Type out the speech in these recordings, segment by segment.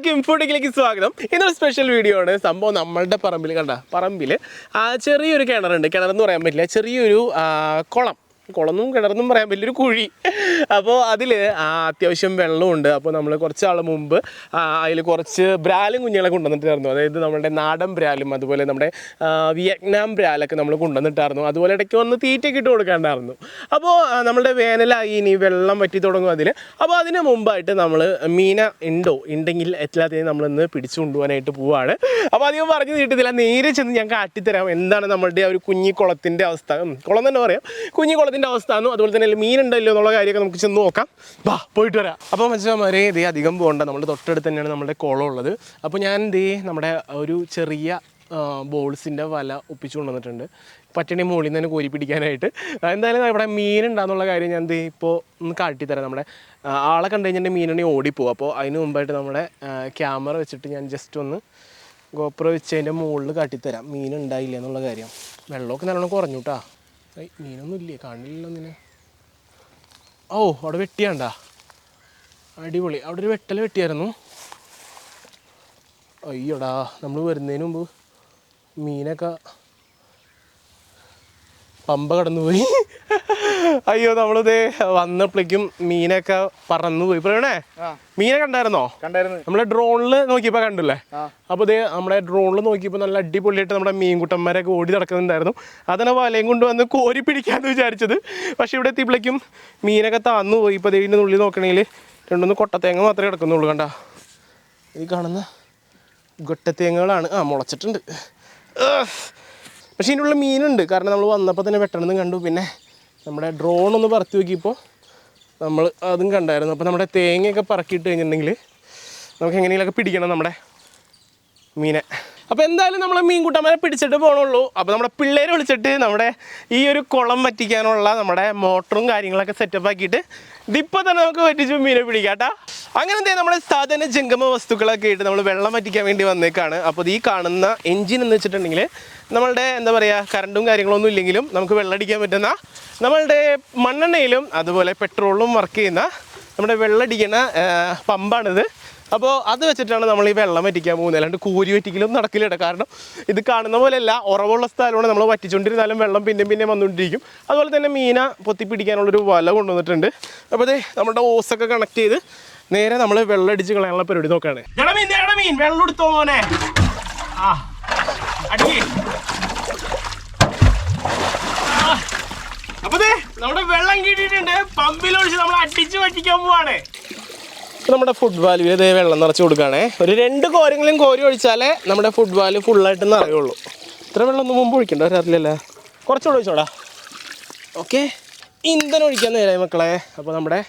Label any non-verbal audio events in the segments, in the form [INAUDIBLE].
എല്ലാവർക്കും ഇൻഫോട്ടിക്കിലേക്ക് സ്വാഗതം. ഇന്നൊരു സ്പെഷ്യൽ വീഡിയോ ആണ്. സംഭവം നമ്മളുടെ പറമ്പിൽ കണ്ട പറമ്പിൽ ചെറിയൊരു കിണറുണ്ട്. കിണറെന്ന് പറയാൻ പറ്റില്ല. ചെറിയൊരു കുളം. കുളമൊന്നും കിണറെന്നും പറയാൻ വലിയൊരു കുഴി. അപ്പോൾ അതിൽ അത്യാവശ്യം വെള്ളമുണ്ട്. അപ്പോൾ നമ്മൾ കുറച്ച് ആൾ മുമ്പ് അതിൽ കുറച്ച് ബ്രാലും കുഞ്ഞുങ്ങളെ കൊണ്ടുവന്നിട്ടായിരുന്നു അതായത് നമ്മുടെ നാടൻ ബ്രാലും അതുപോലെ നമ്മുടെ വിയറ്റ്നാം ബ്രാലൊക്കെ നമ്മൾ കൊണ്ടുവന്നിട്ടായിരുന്നു. അതുപോലെ ഇടയ്ക്ക് വന്ന് തീറ്റയ്ക്ക് ഇട്ട് കൊടുക്കാണ്ടായിരുന്നു. അപ്പോൾ നമ്മുടെ വേനലായി ഇനി വെള്ളം വറ്റി തുടങ്ങും അതിൽ അപ്പോൾ അതിന് മുമ്പായിട്ട് നമ്മൾ മീന ഉണ്ടോ ഉണ്ടെങ്കിൽ എല്ലാത്തിനെയും നമ്മളിന്ന് പിടിച്ചു കൊണ്ടുപോകാനായിട്ട് പോവാണ്. അപ്പോൾ അധികം പറഞ്ഞു നീട്ടത്തില്ല നേരെ ചെന്ന് ഞാൻ കാട്ടിത്തരാം. എന്താണ് നമ്മളുടെ ആ ഒരു കുഞ്ഞിക്കുളത്തിന്റെ അവസ്ഥ. കുളം തന്നെ പറയാം. കുഞ്ഞി കുളത്തിന്റെ അവസ്ഥ ആണ് അതുപോലെ തന്നെ മീൻ ഉണ്ടല്ലോ എന്നുള്ള കാര്യമൊക്കെ നമുക്ക് ചെന്ന് നോക്കാം. വാ പോയിട്ട് വരാം. അപ്പോൾ മനുഷ്യന്മാരെ ഇതേ അധികം പോകണ്ട നമ്മുടെ തൊട്ടടുത്ത് തന്നെയാണ് നമ്മുടെ കുളം ഉള്ളത്. അപ്പോൾ ഞാൻ ഇതേ നമ്മുടെ ഒരു ചെറിയ ബോൾസിന്റെ വല ഒപ്പിച്ചു കൊണ്ടുവന്നിട്ടുണ്ട്. പറ്റണി മുകളിൽ നിന്ന് തന്നെ കോരി പിടിക്കാനായിട്ട്. എന്തായാലും ഇവിടെ മീനുണ്ടാന്നുള്ള കാര്യം ഞാൻ ഇപ്പോൾ ഒന്ന് കാട്ടിത്തരാം. നമ്മുടെ ആളെ കണ്ടു കഴിഞ്ഞാൽ മീനുണ്ടെങ്കിൽ ഓടിപ്പോവും. അപ്പോൾ അതിന് മുമ്പായിട്ട് നമ്മുടെ ക്യാമറ വെച്ചിട്ട് ഞാൻ ജസ്റ്റ് ഒന്ന് ഗോപ്ര വെച്ച് അതിന്റെ മുകളിൽ കാട്ടിത്തരാം. മീൻ ഉണ്ടായില്ല എന്നുള്ള കാര്യം. വെള്ളമൊക്കെ നല്ലോണം കുറഞ്ഞു കേട്ടാ മീനൊന്നും ഇല്ലേ കാണില്ല ഒന്നിനെ ഓ അവിടെ വെട്ടിയാണ്ട. അടിപൊളി. അവിടെ ഒരു വെട്ടൽ വെട്ടിയായിരുന്നു. അയ്യോടാ നമ്മൾ വരുന്നതിന് മുമ്പ് മീനൊക്കെ പമ്പ കടന്നുപോയി. അയ്യോ നമ്മളിത് വന്നപ്പോഴേക്കും മീനൊക്കെ പറന്നുപോയി. പറയണേ മീനെ കണ്ടായിരുന്നോ? കണ്ടായിരുന്നു. നമ്മളെ ഡ്രോണിൽ നോക്കിയപ്പോ കണ്ടല്ലേ? അപ്പൊ ഇത് നമ്മളെ ഡ്രോണിൽ നോക്കിയപ്പോ നല്ല അടിപൊളിയായിട്ട് നമ്മുടെ മീൻകുട്ടന്മാരൊക്കെ ഓടി നടക്കുന്നുണ്ടായിരുന്നു. അതിനെ വലയും കൊണ്ട് വന്ന് കോരി പിടിക്കാന്ന് വിചാരിച്ചത്. പക്ഷെ ഇവിടെ എത്തിയപ്പോഴേക്കും മീനൊക്കെ താന്നു പോയി ഇപ്പൊ ഇതിന്റെ ഉള്ളിൽ നോക്കണെങ്കിൽ രണ്ടൊന്ന് കൊട്ടത്തേങ്ങ മാത്രമേ കിടക്കുന്നുള്ളൂ കണ്ട. ഈ കാണുന്ന ഗൊട്ടത്തേങ്ങകളാണ്. ആ മുളച്ചിട്ടുണ്ട്. പക്ഷെ ഇതിന്റെ മീനുണ്ട്. കാരണം നമ്മൾ വന്നപ്പോൾ തന്നെ വെട്ടണമെന്ന് കണ്ടു. പിന്നെ നമ്മുടെ ഡ്രോൺ ഒന്ന് പറത്തി നോക്കിയപ്പോൾ നമ്മൾ അതും കണ്ടായിരുന്നു. അപ്പോൾ നമ്മുടെ തേങ്ങയൊക്കെ പറക്കിയിട്ട് കഴിഞ്ഞിട്ടുണ്ടെങ്കിൽ നമുക്ക് എങ്ങനെയെങ്കിലുമൊക്കെ പിടിക്കണം നമ്മുടെ മീനെ. അപ്പോൾ എന്തായാലും നമ്മൾ മീൻകൂട്ടന്മാരെ പിടിച്ചിട്ട് പോകണുള്ളൂ അപ്പോൾ നമ്മുടെ പിള്ളേരെ വിളിച്ചിട്ട് നമ്മുടെ ഈ ഒരു കുളം വറ്റിക്കാനുള്ള നമ്മുടെ മോട്ടറും കാര്യങ്ങളൊക്കെ സെറ്റപ്പ് ആക്കിയിട്ട് ഇതിപ്പോൾ തന്നെ നമുക്ക് വറ്റിച്ച് മീനെ പിടിക്കാട്ടാ അങ്ങനെ എന്താ നമ്മുടെ സാധാരണ ജംഗമ വസ്തുക്കളൊക്കെ ആയിട്ട് നമ്മൾ വെള്ളം വറ്റിക്കാൻ വേണ്ടി വന്നേക്കാണ്. അപ്പോൾ ഈ കാണുന്ന എഞ്ചിൻ എന്ന് വെച്ചിട്ടുണ്ടെങ്കിൽ നമ്മളുടെ എന്താ പറയുക കറണ്ടും കാര്യങ്ങളൊന്നും ഇല്ലെങ്കിലും നമുക്ക് വെള്ളമടിക്കാൻ പറ്റുന്ന നമ്മളുടെ മണ്ണെണ്ണയിലും അതുപോലെ പെട്രോളിലും വർക്ക് ചെയ്യുന്ന നമ്മുടെ വെള്ളടിക്കുന്ന പമ്പാണിത് അപ്പോൾ അത് വെച്ചിട്ടാണ് നമ്മൾ ഈ വെള്ളം വറ്റിക്കാൻ പോകുന്നത്. അല്ലാണ്ട് കൂരി വറ്റിക്കലും നടക്കില്ല കാരണം ഇത് കാണുന്ന പോലെയല്ല ഉറവുള്ള സ്ഥലമാണ് നമ്മൾ വറ്റിച്ചുകൊണ്ടിരുന്നാലും വെള്ളം പിന്നെ പിന്നെ വന്നുകൊണ്ടിരിക്കും അതുപോലെ തന്നെ മീന പൊത്തി പിടിക്കാനുള്ളൊരു വല കൊണ്ടുവന്നിട്ടുണ്ട്. അപ്പോൾ അതെ നമ്മുടെ ഓസൊക്കെ കണക്ട് ചെയ്ത് നേരെ നമ്മൾ വെള്ളം അടിച്ച് കളയാനുള്ള പരിപാടി നോക്കാണ്. മീൻ വെള്ളം എടുത്തോ മോനെ? ആ നമ്മുടെ വെള്ളം നമ്മൾ അടിച്ച് വറ്റിക്കാൻ പോവാണ്. നമ്മുടെ ഫുഡ് വാല്യൂ ഇതേ വെള്ളം നിറച്ച് കൊടുക്കുകയാണേ. ഒരു രണ്ട് കോരങ്ങളും കോരി ഒഴിച്ചാലേ നമ്മുടെ ഫുഡ് വാല്യൂ ഫുള്ളായിട്ട് നിറയുള്ളൂ. ഇത്ര വെള്ളം ഒന്നും മുമ്പ് ഒഴിക്കണ്ട ഒരറിയില്ലല്ലേ കുറച്ചുകൂടെ ഒഴിച്ചോടാ. ഓക്കെ ഇന്ധനം ഒഴിക്കാൻ നേരായി മക്കളെ. അപ്പോൾ നമ്മുടെ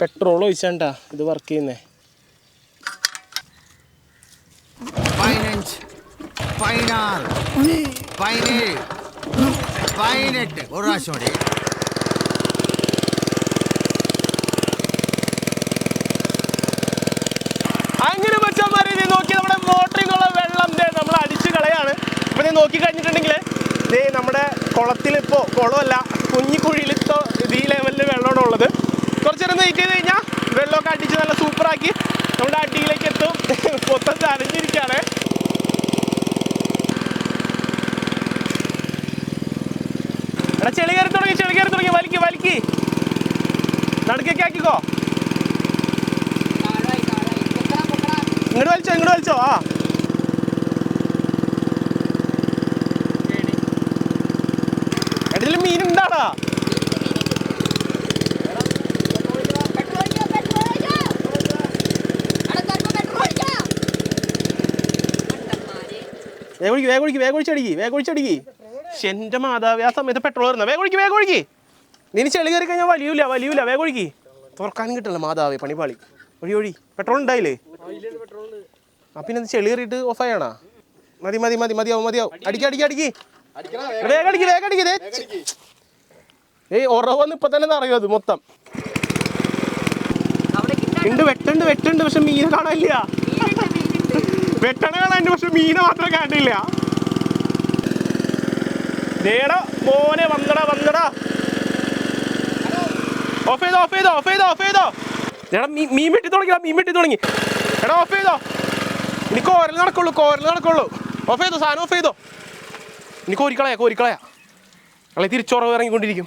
പെട്രോൾ ഒഴിച്ചാണ്ടാ ഇത് വർക്ക് ചെയ്യുന്നേ. പതിനഞ്ച് പതിനാറ് പതിനേഴ് പതിനെട്ട്. ഒരു പ്രാവശ്യം അങ്ങനെ വെച്ചാൽ ഇത് നോക്കി നമ്മുടെ മോട്ടറിൽ നിന്നുള്ള വെള്ളം ദേ നമ്മൾ അടിച്ചു കളയാണ്. ഇപ്പം നീ നോക്കി കഴിഞ്ഞിട്ടുണ്ടെങ്കിൽ ദേ നമ്മുടെ കുളത്തിൽ ഇപ്പോൾ കുളമല്ല കുഞ്ഞി കുഴിയിൽ ഇപ്പോൾ ഈ ലെവലിൽ വെള്ളമാണ് ഉള്ളത്. കുറച്ച് നേരം ചെയ്ത് കഴിഞ്ഞാൽ വെള്ളമൊക്കെ അടിച്ച് നല്ല സൂപ്പറാക്കി നമ്മുടെ അടിയിലേക്ക് എത്തും. മൊത്തം തടഞ്ഞിരിക്കുകയാണ് എടാ ചെളി കയറി തുടങ്ങി ചെളി കയറി തുടങ്ങി വലിക്ക് വലിക്ക്. നടുക്കൊക്കെ ആക്കിക്കോ. ഇങ്ങോട്ട് വലിച്ചോ ഇങ്ങോട്ട് വലിച്ചോ. ആ. മീൻ ഉണ്ടാടാ വേഗൊഴിക്ക് വേഗൊഴിക്ക് വേഗൊഴിച്ചടിക്ക് വേഗൊഴിച്ചടിക്ക് എന്റെ മാതാവ് ആ സമയത്ത് പെട്രോൾ വരുന്ന? വേഗൊഴിക്ക് വേഗൊഴിക്ക് നീ ചെളി കയറി കഴിഞ്ഞാൽ വലിയൂല വലിയൂല. വേഗൊഴിക്ക് തുറക്കാനും കിട്ടില്ല മാതാവേ പണിപാളി ഒഴി ഒഴി. പെട്രോൾ ഉണ്ടായില്ലേ ആ പിന്നെ ഇത് ഓഫായാണോ? മതി മതി മതി മതിയാവും മതിയാവും അടിക്ക്. അടിക്ക് അടിക്ക് വേഗം അടിക്ക് വേഗം അടിക്ക് ദേ. ഏയ് ഉറവന്ന് ഇപ്പൊ തന്നെ അറിയോ അത് മൊത്തം. ഉണ്ട് വെട്ടുണ്ട് വെട്ടുണ്ട് പക്ഷെ മീനെ കാണാനില്ല. വെട്ടണ കാണാൻ പക്ഷെ മീനെ മാത്രം കാണില്ല ദേടാ മോനെ വന്നടാ വന്നടാ. ഓഫ് ചെയ്തോ ഓഫ് ചെയ്തോ ഓഫ് ചെയ്തോ ഓഫ് ചെയ്തോ. ചേട്ടാ മീൻ വെട്ടി തുടങ്ങി മീൻ വെട്ടി തുടങ്ങി. എടാ ഓഫ് ചെയ്തോ. ഇനി കോരൽ നടക്കുള്ളൂ കോരൽ നടക്കുള്ളൂ. ഓഫ് ചെയ്തോ സാധനം ഓഫ് ചെയ്തോ. ഇനി കോരിക്കളയാ കോരിക്കളയാ. കളെ തിരിച്ചുറവ് ഇറങ്ങിക്കൊണ്ടിരിക്കും.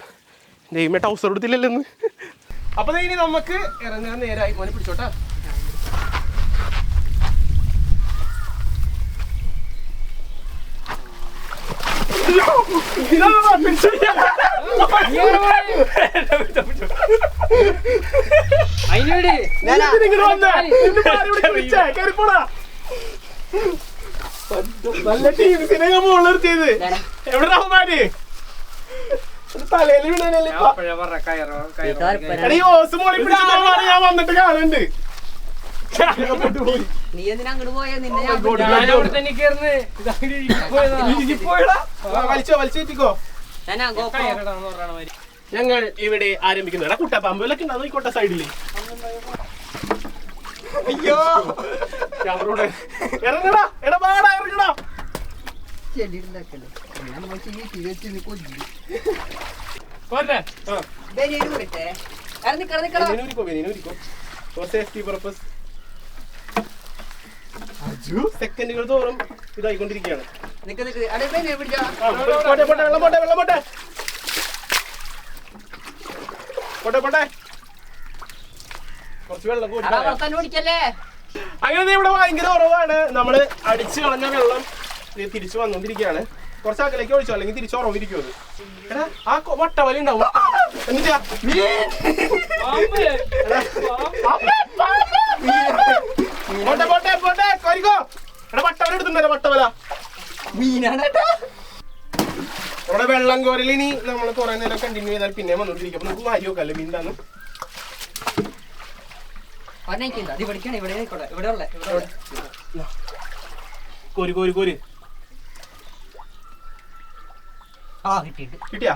ദൈവമേ ടൗസർ എടുത്തില്ലല്ലോ അപ്പൊ ഇനി നമുക്ക് ഇറങ്ങാൻ നേരായി. മോനെ പിടിച്ചോട്ടാ. അതിനോട് നല്ല ടീംസിനെ ഞാൻ മുകളിൽ നിർത്തിയത്. എവിടെ റഹ്മാന് തലയിൽ വീണല്ലേ അപ്പഴേ പറഞ്ഞ കയറോ കയറോ എടാ ഓസ് മോളി പിടിച്ചിട്ടാണ് ഞാൻ വന്നിട്ട് കാണുന്നുണ്ട്. നീ എന്തിനാ അങ്ങോട്ട് പോയാ? നിന്നെ ഞാൻ വലിച്ചോ വലിച്ചു ഞങ്ങൾ ഇവിടെ ആരംഭിക്കുന്നു എടാ കുട്ടപ്പാമ്പലൊക്കെ ഉണ്ടാവും സൈഡിൽ അയ്യോ. ഇറങ്ങടാ എടാ ഇറങ്ങടാ. പർപ്പസ് സെക്കൻഡുകൾ തോറും ഇതായിക്കൊണ്ടിരിക്കുകയാണ്. വെള്ളം പോട്ടെ വെള്ളം പോട്ടെ പോട്ടെ പോട്ടെ. കുറച്ച് വെള്ളം അങ്ങനെ ദേ ഇവിടെ ഭയങ്കര കുറവാണ്. നമ്മൾ അടിച്ചു കളഞ്ഞ വെള്ളം തിരിച്ചു വന്നോണ്ടിരിക്കുകയാണ് കുറച്ച് അകലേക്ക് ഒഴിച്ചോ അല്ലെങ്കിൽ തിരിച്ചു ഉറവിരിക്കും അത്. എടാ ആ വട്ടവലി ഉണ്ടാവും. എന്നിട്ടാ പോട്ടെ പോട്ടെ പോട്ടെ. കോരിക്കോ. എടാ വട്ടവല എടുത്തിട്ടുണ്ടല്ലോ വട്ടവല. മീനാണ് കേട്ടോ അവിടെ വെള്ളം കോരൽ ഇനി നമ്മൾ കുറെ നേരം കണ്ടിന്യൂ ചെയ്താൽ പിന്നെ വന്നോണ്ടിരിക്കും. അപ്പൊ നമുക്ക് മാരി നോക്കാം മീന്താന്ന് ഒന്നേക്കുണ്ട് ഇവിടെ ആയിക്കോട്ടെ. ഇവിടെ ഉള്ള. കോരി കോരി കോരി. ആ കിട്ടിയിട്ട് കിട്ടിയാ?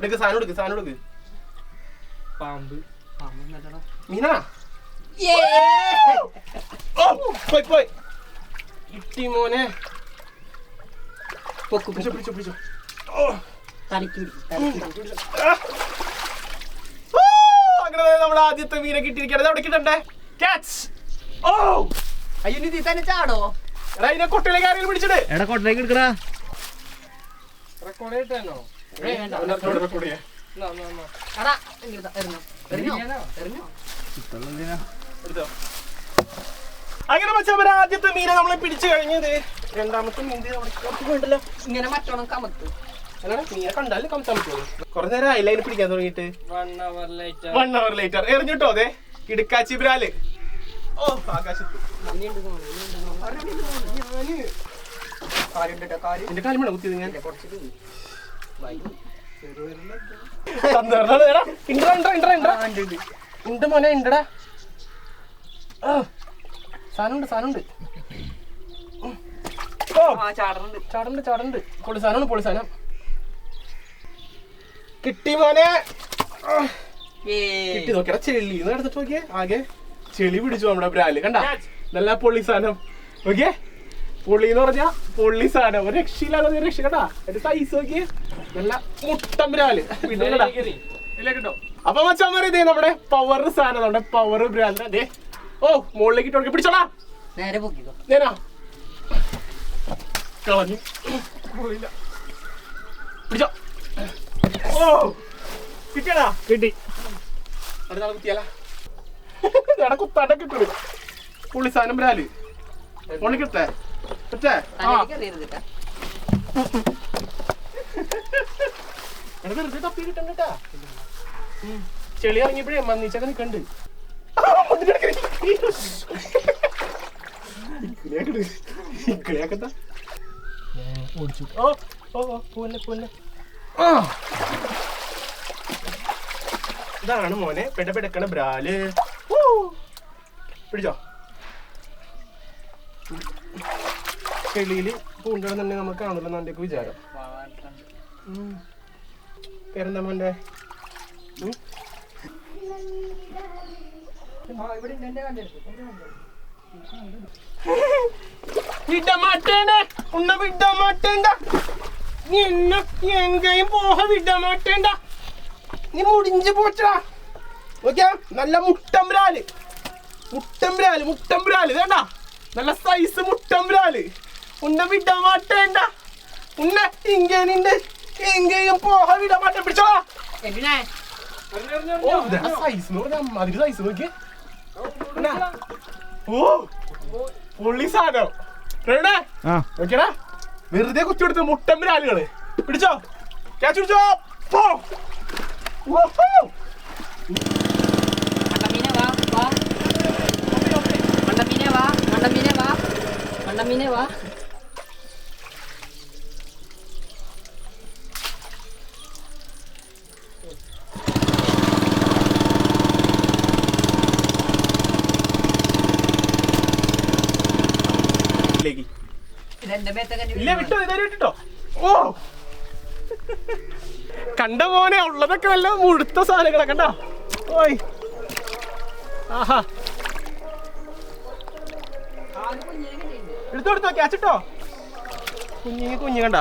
എടുക്ക് സാധനം എടുക്ക് സാധനം എടുക്ക്. പാമ്പ്. പാമ്പ് മീനാ? പോയി പോയി. കിട്ടി മോനെ. പൊക്കു പിടിച്ചോ പിടിച്ചോ പിടിച്ചോ. ഓ, അങ്ങനെ നമ്മുടെ ആദ്യത്തെ മീനെ കിട്ടിയിരിക്കുകയാണ് അവിടെ കിട്ടണ്ടേ? ക്യാച്ച് ഓ. അയ്യോ നീ ഇതിൽ തന്നെ ചാടോ? എടാ ഇതിനെ കൊട്ടയിലേക്ക് ആരെങ്കിലും പിടിച്ചിട്ട് എടാ കൊട്ടലേക്ക് എടുക്കടാ. റെക്കോർഡ് ചെയ്തിട്ടാണോ? റെക്കോർഡ് ചെയ്യാം. എടാ ഇങ്ങോട്ട് എറിഞ്ഞോ? എറിഞ്ഞോ? എറിഞ്ഞോ? എടുത്തോ. അങ്ങനെ വെച്ചാൽ ആദ്യത്തെ മീനെ നമ്മളെ പിടിച്ചു കഴിഞ്ഞത്. രണ്ടാമത്തെ മീൻ ദേ കുറച്ച് വേണ്ടല്ലോ ഇങ്ങനെ മറ്റോണം കമത്ത്. മീനെ കണ്ടാലും കമത്താൻ പറ്റുള്ളൂ. കുറെ നേരം ആയില്ല അതിന് പിടിക്കാൻ തുടങ്ങിയിട്ട്. One hour light one hour later എറിഞ്ഞിട്ടോ അതെ ഇടുക്കാച്ചി ബ്രാൽ ഓ ആകാശത്ത്. എന്റെ കാലം വേണം കുത്തിയത് ഞാൻ. ഇണ്ട് മോനെ ഇണ്ടടാ ആ, സാധനമുണ്ട് സാധനമുണ്ട്. ചാടണ്ട് ചാടണ്ട് പൊളി സാധനമാണ് പൊളി സാധനം. കിട്ടി മോനെ. കിട്ടി നോക്കിയടാ ചെളി. എടുത്തിട്ട് നോക്കിയേ. ആകെ ചെളി പിടിച്ചു നമ്മുടെ ബ്രാൽ. കണ്ട? നല്ല പൊള്ളി സാധനം. ഓക്കെ പൊള്ളി എന്ന് പറഞ്ഞാ പൊള്ളി സാധനം. ഒരു രക്ഷയില്ലാതെ ഒരു രക്ഷ. കണ്ടാ? ഒരു സൈസ് നോക്കിയേ. നല്ല മുട്ടം ബ്രാൽ. പിന്നെ കണ്ടോ? കേട്ടോ അപ്പൊ മച്ചാൻ ഇതേ നമ്മുടെ പവർ സാധനം. നമ്മുടെ പവർ ബ്രാൻഡ് അതെ ഓ മുകളിലേക്ക് ഇട്ടോളി പിടിച്ചോടാ. നേരെ പൊക്കിക്കോ നേരാ. കളഞ്ഞു. പോയില്ല പിടിച്ചോ. ഓ കിട്ടിയടാ. കിട്ടി. അടുത്ത ആളെ കുത്തിയാല. എടാ കുത്താട്ട കിട്ടു പുള്ളി സാധനം ബ്രാൽ പൊള്ളി കിട്ടേ. പറ്റേ വെറുതെ തപ്പി കിട്ടണ്ടാ ചെളി ഇറങ്ങിയപ്പോഴേ മന്നീച്ചൊക്കെ നിക്കണ്ട്. ഇതാണ് മോനെ പെട പെടക്കണ ബ്രാൽ പിടിച്ചോ? ചെളിയിൽ പൂണ്ടെന്നുണ്ടെങ്കിൽ നമുക്ക് കാണുമല്ലോ എന്റെ വിചാരം. പേരെന്താ മോന്റെ വിടമാട്ടേണ്ട ഉണ്ണ വിടമാട്ടേണ്ട. നീ എന്നെ എങ്കയും പോഹ വിടമാട്ടേണ്ട. നീ മുടിഞ്ചു പോച്ചാ ഓക്കേ? നല്ല മുട്ടമ്പ്രാൽ. മുട്ടമ്പ്രാൽ മുട്ടമ്പ്രാൽ. വേണ്ട നല്ല സൈസ് മുട്ടമ്പ്രാൽ. ഉണ്ണ വിടമാട്ടേണ്ട. ഉണ്ണ ഇങ്ങനെ എങ്കയും പോഹ വിടമാട്ടം പിടിച്ചോളാ സൈസ് അതിന് സൈസ് നോക്കിയേ. ഓ പൊള്ളി സാധനം. നോക്കിയടാ. വെറുതെ കുത്തിയെടുത്ത മുട്ടമ്പുരാലുകൾ പിടിച്ചോ? ക്യാച്ച് പിടിച്ചോ? പോ. വാ. മണ്ടമീനെ വാ വാ മണ്ടമീനെ വാ മണ്ടമീനെ വാ മണ്ടമീനെ വാ ഇതിലേക്ക്. ഇതെന്റെ മേത്തൊക്കെ ഇല്ല വിട്ടോ ഇതാരും വിട്ടോ ഓ! കണ്ട മോനെ ഉള്ളതൊക്കെ നല്ല മുഴുത്ത സാധനങ്ങളാ കണ്ട? ഓയ്. ആഹാ. എടുത്തോ എടുത്തോ ക്യാച്ചിട്ടോ കുഞ്ഞിങ്ങി കുഞ്ഞു കണ്ട?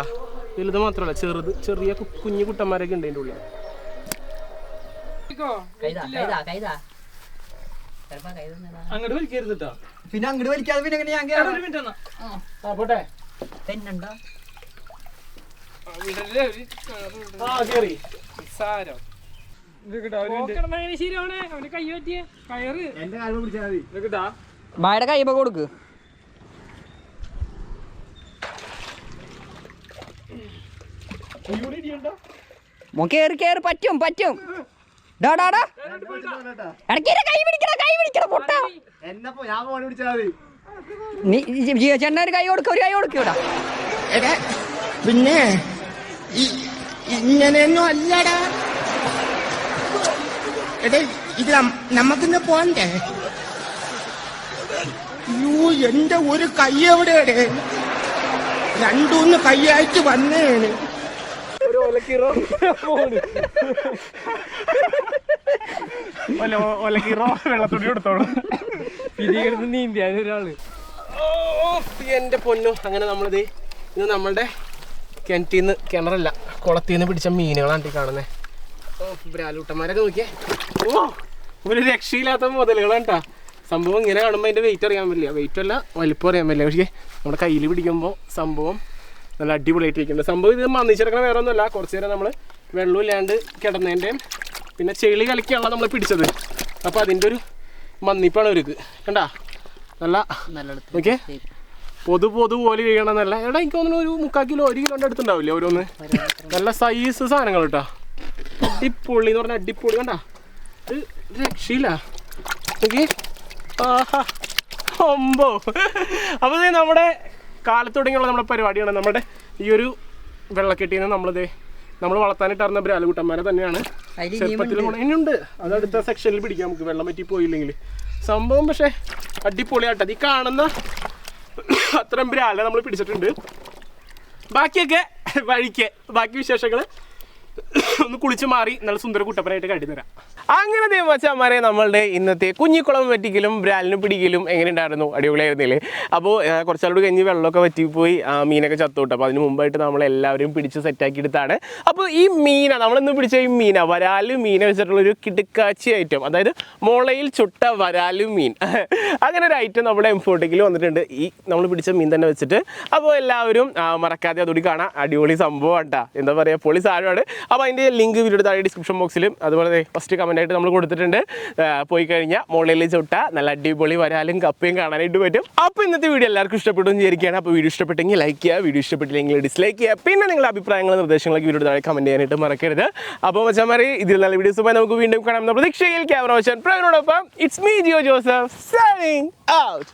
വലുത് മാത്രമല്ല ചെറുത് ചെറിയ കുഞ്ഞു കുട്ടന്മാരൊക്കെ ഉണ്ട് അതിന്റെ ഉള്ളിൽ അങ്ങോട്ട് വലിക്കരുത് കേട്ടോ പിന്നെ അങ്ങോട്ട് വലിക്കാതെ പിന്നെ എങ്ങനെ ഞാൻ കേറാം? ഒരു മിനിറ്റ് എന്നാ. ആ പോട്ടെ. തെന്നുണ്ടോ? ബായുടെ കൈ ഇപ്പൊ കൊടുക്ക്. മോൻ കേറി കേറി പറ്റും പറ്റും. ഇടയ്ക്ക് കൈ പിടിക്കണ കൈ പിടിക്കണ പൊട്ട. എന്നപ്പോ ഞാൻ ഫോൺ പിടിച്ചാൽ മതി. നീ ജിയോ ചേട്ടൻ ഒരു കൈ കൊടുക്ക ഒരു കൈ കൊടുക്കൂടാ. എടാ പിന്നെ ഇ- ഇങ്ങനെയൊന്നും അല്ലടാ. എടേ ഇത് നമ്മക്കിന്ന് പോണ്ടേ? യൂ എന്റെ ഒരു കൈ എവിടെയാടേ? രണ്ടൂന്ന് കൈയായിട്ട് വന്നേണ് ഒരു ഒലക്കീറോ ഒല ഒലക്കീറോ വെള്ളത്തുണി കൊടുത്തോളൂ ഇതിൽ നീന്തിയാൽ ഒരാൾ. എന്റെ പൊന്നു. അങ്ങനെ നമ്മളിത് ഇത് നമ്മളുടെ കിണറ്റിൽ നിന്ന് കിണറല്ല കുളത്തിൽ നിന്ന് പിടിച്ച മീനുകളാണ് കാണുന്നത് ഓ ബ്രാലൂട്ടന്മാരൊക്കെ നോക്കിയേ. ഓ ഒരു രക്ഷയില്ലാത്ത മുതലുകളാണ് കേട്ടോ സംഭവം ഇങ്ങനെ കാണുമ്പോൾ അതിന്റെ വെയിറ്റ് അറിയാൻ പറ്റില്ല. വെയിറ്റ് അല്ല വലിപ്പം അറിയാൻ പറ്റില്ല. പക്ഷേ നമ്മുടെ കയ്യിൽ പിടിക്കുമ്പോൾ സംഭവം നല്ല അടിപൊളിയായിട്ട് ഇരിക്കുന്നുണ്ട് സംഭവം ഇത് മന്നിച്ചെടുക്കണ വേറെ ഒന്നുമല്ല. കുറച്ച് നേരം നമ്മൾ വെള്ളമില്ലാണ്ട് കിടന്നതിന്റെയും പിന്നെ ചെളി കളിക്കാനുള്ള നമ്മൾ പിടിച്ചത്. അപ്പോൾ അതിന്റെ ഒരു മന്നിപ്പാണ് ഒരുക്ക് കണ്ടാ? നല്ല ഓക്കെ. പൊതു പൊതു പോലെ വീഴണമെന്നല്ല എടാ എനിക്ക് തോന്നുന്നു ഒരു മുക്കാൽ കിലോ ഒരു കിലോന്റെ അടുത്തുണ്ടാവില്ലേ ഓരോന്ന്? നല്ല സൈസ് സാധനങ്ങൾ കേട്ടോ. അടിപൊളി എന്ന് പറഞ്ഞാൽ അടിപൊളി. കണ്ടാ? ഇത് രക്ഷയില്ല. ഓക്കെ. ആഹാ. ഒമ്പോ അപ്പോൾ നമ്മുടെ കാലത്ത് തുടങ്ങിയുള്ള നമ്മുടെ പരിപാടിയാണ് നമ്മുടെ ഈ ഒരു വെള്ളക്കെട്ടിയിൽ നിന്ന് നമ്മളിതേ നമ്മൾ വളർത്താനിട്ടിരുന്ന ബ്രാലുകുട്ടന്മാരെ തന്നെയാണ്. ചെറുപ്പത്തിൽ ഇനിയുണ്ട്. അത് അടുത്ത സെക്ഷനിൽ പിടിക്കാം. നമുക്ക് വെള്ളം പറ്റി പോയില്ലെങ്കിൽ സംഭവം പക്ഷേ അടിപൊളിയാട്ടത് ഈ കാണുന്ന അത്രയും ബ്രാല നമ്മൾ പിടിച്ചിട്ടുണ്ട്. ബാക്കിയൊക്കെ വഴിക്ക്. ബാക്കി വിശേഷങ്ങൾ ഒന്ന് കുളിച്ച് മാറി നല്ല സുന്ദര കുട്ടപ്പനായിട്ട് കാട്ടിത്തരാം അങ്ങനെ ദേവാച്ചാമാരെ നമ്മളുടെ ഇന്നത്തെ കുഞ്ഞിക്കുളം വെറ്റിക്കലും ബ്രാലിന് പിടിക്കലും എങ്ങനെ ഉണ്ടായിരുന്നു? അടിപൊളിയായിരുന്നില്ലേ? അപ്പോൾ കുറച്ചാളോട് കഴിഞ്ഞ് വെള്ളമൊക്കെ വറ്റിപ്പോയി മീനൊക്കെ ചത്തോട്ട്. അപ്പോൾ അതിന് മുമ്പായിട്ട് നമ്മൾ എല്ലാവരും പിടിച്ച് സെറ്റാക്കി എടുത്താണ്. അപ്പോൾ ഈ മീന നമ്മളിന്ന് പിടിച്ച ഈ മീന വരാൽ മീന വെച്ചിട്ടുള്ളൊരു കിടുക്കാച്ചി ഐറ്റം അതായത് മുളയിൽ ചുട്ട വരാലും മീൻ. [LAUGHS] അങ്ങനെ ഒരു ഐറ്റം നമ്മുടെ എംഫോട്ടിക്കിൽ വന്നിട്ടുണ്ട്. ഈ നമ്മൾ പിടിച്ച മീൻ തന്നെ വെച്ചിട്ട്. അപ്പോൾ എല്ലാവരും മറക്കാതെ അതുകൂടി കാണാം. അടിപൊളി സംഭവം കേട്ടാ എന്താ പറയുക പൊളി സാധനമാണ്. അപ്പോൾ അതിന്റെ ലിങ്ക് വീഡിയോ താഴെ ഡിസ്ക്രിപ്ഷൻ ബോക്സിലും അതുപോലെ ഫസ്റ്റ് കമന്റ് ആയിട്ട് നമ്മൾ കൊടുത്തിട്ടുണ്ട്. പോയി കഴിഞ്ഞാൽ മുകളിൽ ചുട്ട നല്ല അടിപൊളി വരാലും കപ്പയും കാണാനായിട്ട് പറ്റും. അപ്പോൾ ഇന്നത്തെ വീഡിയോ എല്ലാവർക്കും ഇഷ്ടപ്പെട്ടു എന്ന് വിചാരിക്കുകയാണ്. അപ്പോൾ വീഡിയോ ഇഷ്ടപ്പെട്ടെങ്കിൽ ലൈക്ക് ചെയ്യുക വീഡിയോ ഇഷ്ടപ്പെട്ടില്ലെങ്കിൽ ഡിസ്ലൈക്ക് ചെയ്യുക. പിന്നെ നിങ്ങളുടെ അഭിപ്രായങ്ങളും നിർദ്ദേശങ്ങളൊക്കെ വീഡിയോ താഴെ കമന്റ് ചെയ്യാനായിട്ട് മറക്കരുത്. അപ്പോൾ മച്ചാമാരി ഇതിൽ നല്ല വീഡിയോസുമായി നമുക്ക് വീണ്ടും കാണാം. പ്രതീക്ഷയിൽ ക്യാമറ വച്ചാൽ പ്രവീണോടൊപ്പം. It's me Jio Joseph signing out